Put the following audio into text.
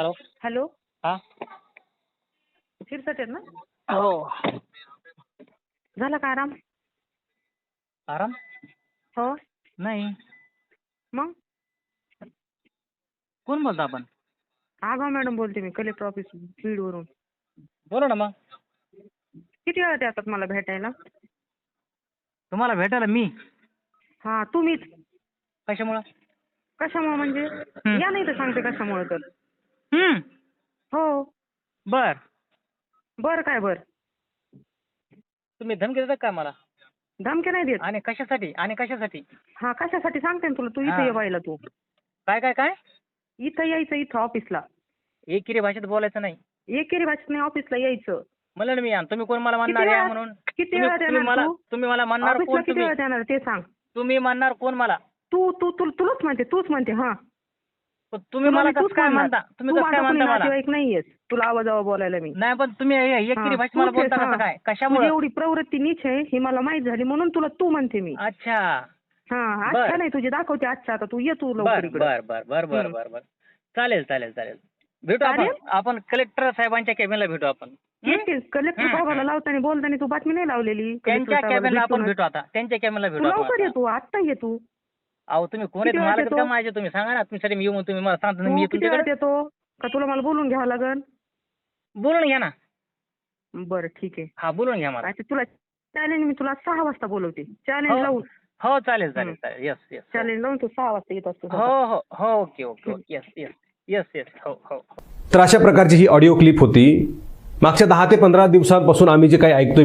Hello. हा. शिरसाट आहेत ना? हो. झाला का आराम? आराम? हो. नाही. मग? कोण बोलतो आपण? आगाव मॅडम बोलते मी कलेक्टर ऑफिस बीडवरून बोला ना मग. किती वेळा येतात मला भेटायला? तुम्हाला भेटायला मी? हा तुम्हीच. कशामुळं? कशामुळे म्हणजे? या नाही तर सांगते कशामुळे तर. हम्म. हो. बर. बरं काय बरं? तुम्ही धमकी देता काय मला धमकी नाही देत. आणि कशासाठी? आणि कशासाठी? हा कशासाठी? सांगते ना तुला. तू इथं हा. ये बाईला तू. काय काय काय? इथं यायचं इथं ऑफिसला. एकेरी भाषेत बोलायचं नाही. एकेरी भाषेत नाही ऑफिसला यायचं. म्हणलं ना मी आणि तुम्ही कोण मला किती म्हणणार या वेळा- म्हणून? किती तुम्ही वेळा तुम्ही देणार मला तू? तुम्ही मला ऑफिसला कोण किती तुम्ही? वेळा देणार ते सांग. तुम्ही म्हणणार कोण मला? तू तू तू तुलाच म्हणते तूच म्हणते हा. तुम्ही मला कसं काय. म्हणता तुम्ही कसं काय म्हणता मला नातेवाईक नाहीयेस तुला आवाज आवा बोलायला मी नाही पण तुम्ही एकेरी भाषेत मला बोलता. कसं काय कशामुळे एवढी प्रवृत्ती नीच आहे ही मला माहीत झाली म्हणून तुला तू म्हणते मी अच्छा हा. अच्छा नाही तुझी दाखवते अच्छा आता तू ये तू लवकर बर इकडे बर बर बर बर. बर चालेल चालेल चालेल भेटू आपण? आपण कलेक्टर साहेबांच्या केबिनला भेटू आपण? कलेक्टर. साहेबाला लावताना बोलताना तू बातमी नाही लावलेली त्यांच्या केबिनला आपण. भेटू आता त्यांच्या केबिनला भेटू लवकर ये आता. तू आत्ता ये तू अहो तुम्ही कोण किती आहेत वेळात मला येतो? का माझे तुम्ही सांगा ना. तुमच्यासाठी मी येऊ तुम्ही मला सांगता ना मी तू येतो किती वेळात तुमच्याकडे. येतो? का तुला मला बोलून घ्यावं लागल बोलून घ्या ना. बरं ठीक आहे. हा बोलून घ्या मला. तुला चॅलेंज मी तुला सहा वाजता बोलवते. चॅलेंज हो. लावून. हो चालेल चालेल हं. चालेल. येस येस चॅलेंज लावून तू सहा वाजता येत असतो हो हो हो okay okay okay. Yes yes yes yes हो हो हो. तर अशा प्रकारची ही ऑडिओ क्लिप होती. मागच्या दहा ते पंधरा दिवसांपासून आम्ही जे काही ऐकतोय